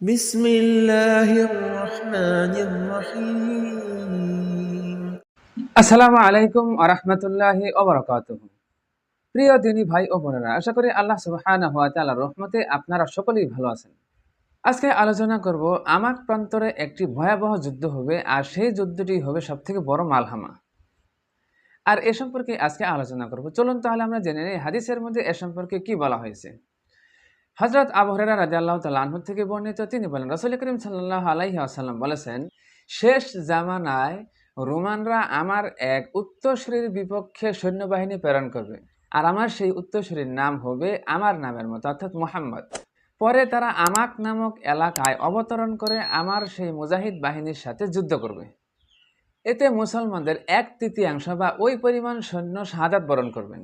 بسم الله الرحمن الرحيم আসসালামু আলাইকুম আরহামতুল্লাহি ওবরাকাতুহ প্রিয় দিনী ভাই ও বোনেরা আশা করি আল্লাহ সুবহানাহু ওয়া তাআলার রহমতে আপনারা সকলেই ভালো আছেন আজকে আলোচনা করব আমাক প্রান্তরে একটি ভয়াবহ যুদ্ধ হবে আর সেই যুদ্ধটি হবে সবথেকে বড় মালহামা আর এ সম্পর্কে আজকে আলোচনা করব চলুন তাহলে আমরা জেনে নিই হাদিসের মধ্যে এ সম্পর্কে কি বলা হয়েছে হজরত আবু হুরায়রা রাদিয়াল্লাহু তাআলা আনহু থেকে বর্ণিত তিনি বলেন, রসুল করিম সাল্লাহ আলাইহি ওয়াসাল্লাম বলেছেন, শেষ জামানায় রোমানরা আমার এক উত্তরসূরির বিপক্ষে সৈন্যবাহিনী প্রেরণ করবে আর আমার সেই উত্তরসূরির নাম হবে আমার নামের মতো, অর্থাৎ মোহাম্মদ। পরে তারা আমাক নামক এলাকায় অবতরণ করে আমার সেই মুজাহিদ বাহিনীর সাথে যুদ্ধ করবে। এতে মুসলমানদের এক তৃতীয়াংশ বা ওই পরিমাণ সৈন্য শাহাদাত বরণ করবেন।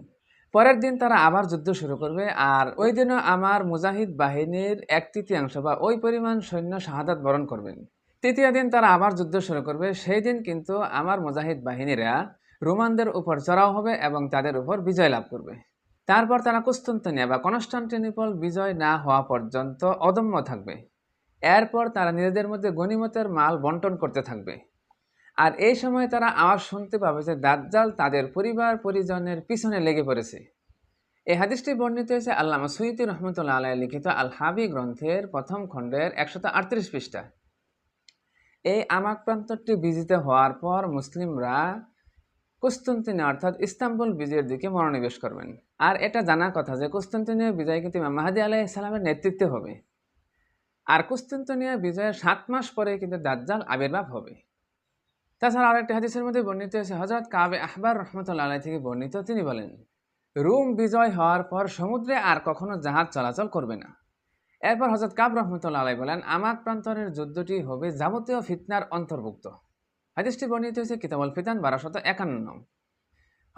পরের দিন তারা আবার যুদ্ধ শুরু করবে আর ওই দিনও আমার মুজাহিদ বাহিনীর এক তৃতীয়াংশ বা ওই পরিমাণ সৈন্য শাহাদাত বরণ করবেন। তৃতীয় দিন তারা আবার যুদ্ধ শুরু করবে, সেই দিন কিন্তু আমার মুজাহিদ বাহিনীরা রোমানদের উপর চড়াও হবে এবং তাদের উপর বিজয় লাভ করবে। তারপর তারা কুস্তন্তনিয়া বা কনস্টান্টিনিপল বিজয় না হওয়া পর্যন্ত অদম্য থাকবে। এরপর তারা নিজেদের মধ্যে গণিমতের মাল বন্টন করতে থাকবে। আর এই সময় তারা আওয়াজ শুনতে পাবে যে দাজ্জাল তাদের পরিবার, পরিজনের পিছনে লেগে পড়েছে। এই হাদিসটি বর্ণিত হয়েছে আল্লামা সুইতি রহমতুল্লাহ আলাই লিখিত আল হাবি গ্রন্থের প্রথম খণ্ডের একশত আটত্রিশ পৃষ্ঠা। এই আমাক প্রান্তরটি বিজিত হওয়ার পর মুসলিমরা কুস্তুন্তিনিয়া অর্থাৎ ইস্তাম্বুল বিজয়ের দিকে মনোনিবেশ করবেন। আর এটা জানা কথা যে কুস্তুন্তিনিয়া বিজয় কিন্তু মাহাদি আলাহ ইসলামের নেতৃত্বে হবে। আর কুস্তুন্তিনিয়া বিজয়ের সাত মাস পরে কিন্তু দাজ্জাল আবির্ভাব হবে। তাছাড়া আরেকটি হাদিসের মধ্যে বর্ণিত হয়েছে হজরত কাবে আহবার রহমতুল্লাহ আলাই থেকে বর্ণিত, তিনি বলেন, রুম বিজয় হওয়ার পর সমুদ্রে আর কখনো জাহাজ চলাচল করবে না। এরপর হজরত কাব রহমতুল্লাহ আলাই বলেন, আমাক প্রান্তরের যুদ্ধটি হবে যাবতীয় ফিতনার অন্তর্ভুক্ত। হাদিসটি বর্ণিত হয়েছে কিতাবল ফিতান, বারোশত একান্ন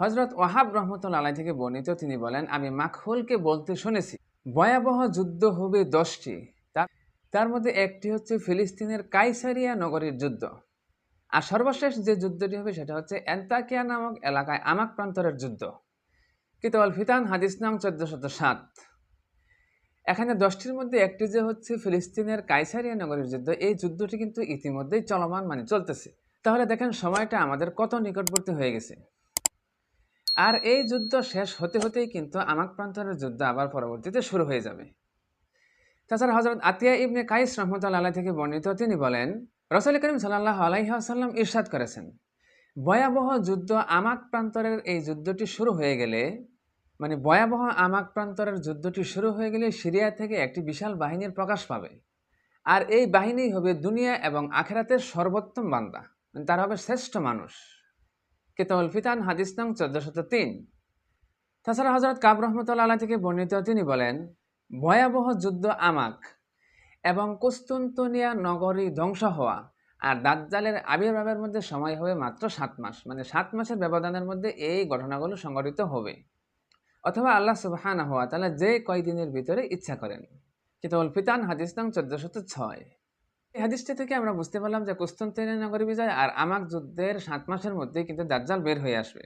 হজরত ওয়াহাব রহমতুল্লাহ আলাই থেকে বর্ণিত, তিনি বলেন, আমি মাখহুলকে বলতে শুনেছি, ভয়াবহ যুদ্ধ হবে দশটি। তার মধ্যে একটি হচ্ছে ফিলিস্তিনের কাইসারিয়া নগরীর যুদ্ধ। আর সর্বশেষ যে যুদ্ধটি হবে সেটা হচ্ছে অ্যান্তাকিয়া নামক এলাকায় আমাক প্রান্তরের যুদ্ধ। কিতাবল ফিতান, হাদিস নাম চোদ্দশত সাত। এখানে দশটির মধ্যে একটি যে হচ্ছে ফিলিস্তিনের কাইসারিয়া নগরীর যুদ্ধ, এই যুদ্ধটি কিন্তু ইতিমধ্যেই চলমান মানে চলতেছে। তাহলে দেখেন, সময়টা আমাদের কত নিকটবর্তী হয়ে গেছে। আর এই যুদ্ধ শেষ হতে হতেই কিন্তু আমাক প্রান্তরের যুদ্ধ আবার পরবর্তীতে শুরু হয়ে যাবে। তাছাড়া হজরত আতিয়া ইবনে কাইস রহমতুল্লাহ আলাই থেকে বর্ণিত, তিনি বলেন রসুল করিম সাল্লাহ আলাইসাল্লাম ইরশাদ করেছেন, ভয়াবহ যুদ্ধ আমাক প্রান্তরের এই যুদ্ধটি শুরু হয়ে গেলে মানে ভয়াবহ আমাক প্রান্তরের যুদ্ধটি শুরু হয়ে গেলে সিরিয়া থেকে একটি বিশাল বাহিনীর প্রকাশ পাবে। আর এই বাহিনী হবে দুনিয়া এবং আখেরাতের সর্বোত্তম বান্দা মানে তারা হবে শ্রেষ্ঠ মানুষ। কেতাউল ফিতান, হাদিস নং চোদ্দশত তিন। তাছাড়া হজরত কাব রহমতুল্লাহ থেকে বর্ণিত তিনি বলেন, ভয়াবহ যুদ্ধ আমাক এবং কুস্তুন্তনিয়া নগরী ধ্বংস হওয়া। আর দাজ্জালের আবির্ভাবের মধ্যে সময় হবে মাত্র সাত মাস। মানে সাত মাসের ব্যবধানের মধ্যে এই ঘটনাগুলো সংঘটিত হবে। অথবা আল্লাহ সুবহানা হওয়া তাহলে যে কয়দিনের ভিতরে ইচ্ছা করেন। কিতাবুল ফিতান, হাদিস নং চোদ্দশত ছয়। এই হাদিসটি থেকে আমরা বুঝতে পারলাম যে কুস্তন্তিনিয়া নগরী বিজয় আর আমাক যুদ্ধের সাত মাসের মধ্যে কিন্তু দাজ্জাল বের হয়ে আসবে।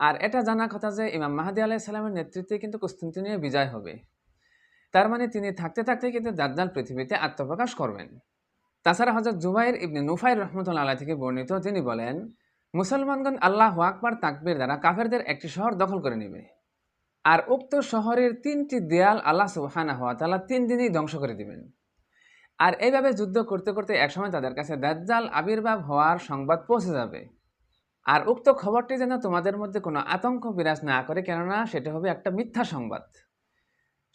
আর এটা জানা কথা যে ইমাম মাহাদি আলাহ নেতৃত্বে কিন্তু কুস্তন্তিনিয়া বিজয় হবে। তার মানে তিনি থাকতে থাকতে কিন্তু দাজ্জাল পৃথিবীতে আত্মপ্রকাশ করবেন। তাছাড়া হজরত জুবাইর ইবনে নুফাইর রহমতুল্লাহ আলাহ থেকে বর্ণিত তিনি বলেন, মুসলমানগণ আল্লাহ আকবার তাকবির দ্বারা কাফেরদের একটি শহর দখল করে নেবে। আর উক্ত শহরের তিনটি দেয়াল আল্লাহ সুবহানা হওয়া তালা তিন দিনেই ধ্বংস করে দিবেন। আর এইভাবে যুদ্ধ করতে করতে একসময় তাদের কাছে দাজ্জাল আবির্ভাব হওয়ার সংবাদ পৌঁছে যাবে। আর উক্ত খবরটি যেন তোমাদের মধ্যে কোনো আতঙ্ক বিরাজ না করে, কেননা সেটা হবে একটা মিথ্যা সংবাদ।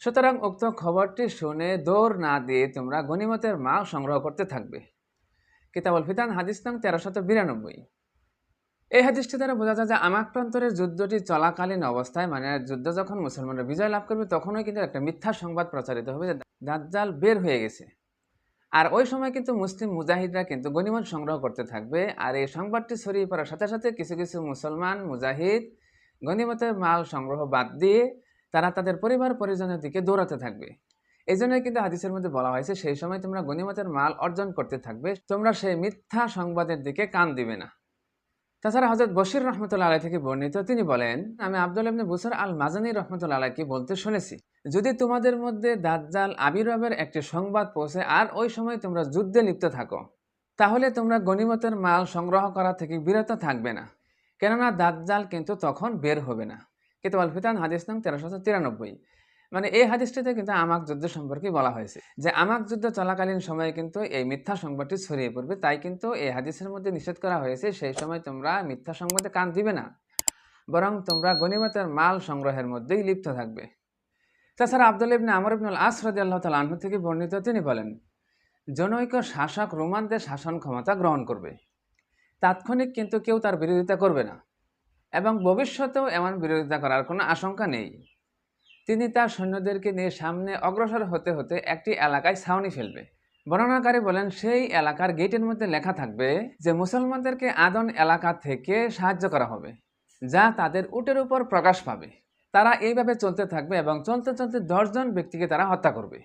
সুতরাং উক্ত খবরটি শুনে দৌড় না দিয়ে তোমরা গণিমতের মাল সংগ্রহ করতে থাকবে। কিতাবল ফিতান, হাদিস নং তেরোশত বিরানব্বই। এই হাদিসটি দ্বারা বোঝা যায় যে আমাক প্রান্তরের যুদ্ধটি চলাকালীন অবস্থায় মানে যুদ্ধ যখন মুসলমানরা বিজয় লাভ করবে, তখনই কিন্তু একটা মিথ্যা সংবাদ প্রচারিত হবে যে দাজ্জাল বের হয়ে গেছে। আর ওই সময় কিন্তু মুসলিম মুজাহিদরা কিন্তু গণিমত সংগ্রহ করতে থাকবে। আর এই সংবাদটি ছড়িয়ে পড়ার সাথে সাথে কিছু কিছু মুসলমান মুজাহিদ গণিমতের মাল সংগ্রহ বাদ দিয়ে তারা তাদের পরিবার পরিজনের দিকে দৌড়াতে থাকবে। এই জন্যই কিন্তু হাদিসের মধ্যে বলা হয়েছে, সেই সময় তোমরা গণিমতের মাল অর্জন করতে থাকবে, তোমরা সেই মিথ্যা সংবাদের দিকে কান দিবে না। তাছাড়া হজরত বশির রহমতুল্লাহ আলাই থেকে বর্ণিত তিনি বলেন, আমি আব্দুল ইবনে বুসর আল মাজানি রহমতুল্লাহ আলাইকে বলতে শুনেছি, যদি তোমাদের মধ্যে দাজ্জাল আবির্ভাবের একটি সংবাদ পৌঁছে আর ওই সময় তোমরা যুদ্ধে লিপ্ত থাকো, তাহলে তোমরা গনিমতের মাল সংগ্রহ করা থেকে বিরত থাকবে না। কেননা দাজ্জাল কিন্তু তখন বের হবে না। কিন্তু আল ফিতান হাদিস নং তেরোশো তিরানব্বই। মানে এই হাদিসটিতে কিন্তু আমাক যুদ্ধ সম্পর্কে বলা হয়েছে যে আমাক যুদ্ধ চলাকালীন সময়ে কিন্তু এই মিথ্যা সংবাদটি ছড়িয়ে পড়বে, তাই কিন্তু এই হাদিসের মধ্যে নিষেধ করা হয়েছে সেই সময় তোমরা মিথ্যা সংবাদে কান দিবে না, বরং তোমরা গনিমতের মাল সংগ্রহের মধ্যেই লিপ্ত থাকবে। তাছাড়া আব্দুল ইবনে আমর ইবনুল আস আল্লাহ তাআলা আনহু থেকে বর্ণিত তিনি বলেন, জনৈক শাসক রোমানদের শাসন ক্ষমতা গ্রহণ করবে। তাৎক্ষণিক কিন্তু কেউ তার বিরোধিতা করবে না। এবং ভবিষ্যতেও এমন বিরোধিতা করার কোনো আশঙ্কা নেই। তিনি তার সৈন্যদেরকে নিয়ে সামনে অগ্রসর হতে হতে একটি এলাকায় ছাউনি ফেলবে। বর্ণনাকারী বলেন, সেই এলাকার গেটের মধ্যে লেখা থাকবে যে, মুসলমানদেরকে আদন এলাকা থেকে সাহায্য করা হবে, যা তাদের উটের উপর প্রকাশ পাবে। তারা এইভাবে চলতে থাকবে এবং চলতে চলতে দশজন ব্যক্তিকে তারা হত্যা করবে।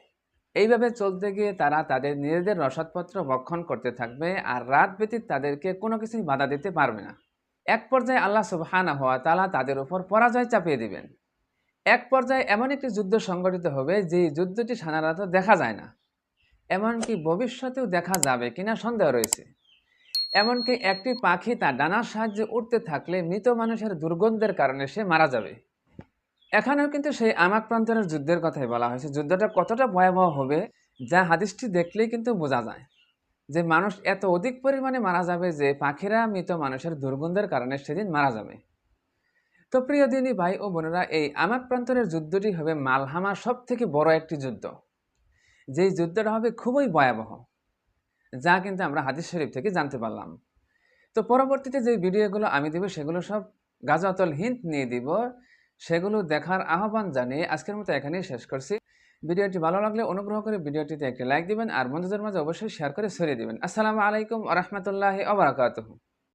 এইভাবে চলতে গিয়ে তারা তাদের নিজেদের রসদপত্র ভক্ষণ করতে থাকবে আর রাত ব্যতীত তাদেরকে কোনো কিছুই বাধা দিতে পারবে না। এক পর্যায়ে আল্লাহ সুবহানা হওয়া তালা তাদের উপর পরাজয় চাপিয়ে দিবেন। এক পর্যায়ে এমন একটি যুদ্ধ সংগঠিত হবে যে যুদ্ধটি সাধারণত দেখা যায় না। এমনকি ভবিষ্যতেও দেখা যাবে কিনা সন্দেহ রয়েছে। এমনকি একটি পাখি তার ডানার সাহায্যে উঠতে থাকলে মৃত মানুষের দুর্গন্ধের কারণে সে মারা যাবে। এখানেও কিন্তু সেই আমাক প্রান্তরের যুদ্ধের কথাই বলা হয়েছে। যুদ্ধটা কতটা ভয়াবহ হবে, যা হাদিসটি দেখলেই কিন্তু বোঝা যায়। যে মানুষ এত অধিক পরিমাণে মারা যাবে যে পাখিরা মৃত মানুষের দুর্গন্ধের কারণে সেদিন মারা যাবে। তো প্রিয় দিনী ভাই ও বোনেরা, এই আমার প্রান্তরের যুদ্ধটি হবে মালহামার সব থেকে বড় একটি যুদ্ধ। যেই যুদ্ধটা হবে খুবই ভয়াবহ, যা কিন্তু আমরা হাদিস শরীফ থেকে জানতে পারলাম। তো পরবর্তীতে যে ভিডিওগুলো আমি দেব, সেগুলো সব গাজাতল হিন্ট নিয়ে দিব। সেগুলো দেখার আহ্বান জানিয়ে আজকের মতো এখানেই শেষ করছি। ভিডিওটি ভালো লাগলে অনুগ্রহ করে ভিডিওটিতে একটি লাইক দিবেন আর বন্ধুদের মাঝে অবশ্যই শেয়ার করে ছড়িয়ে দিবেন। আসসালামু আলাইকুম রহমতুল্লাহ আবরাকাতহ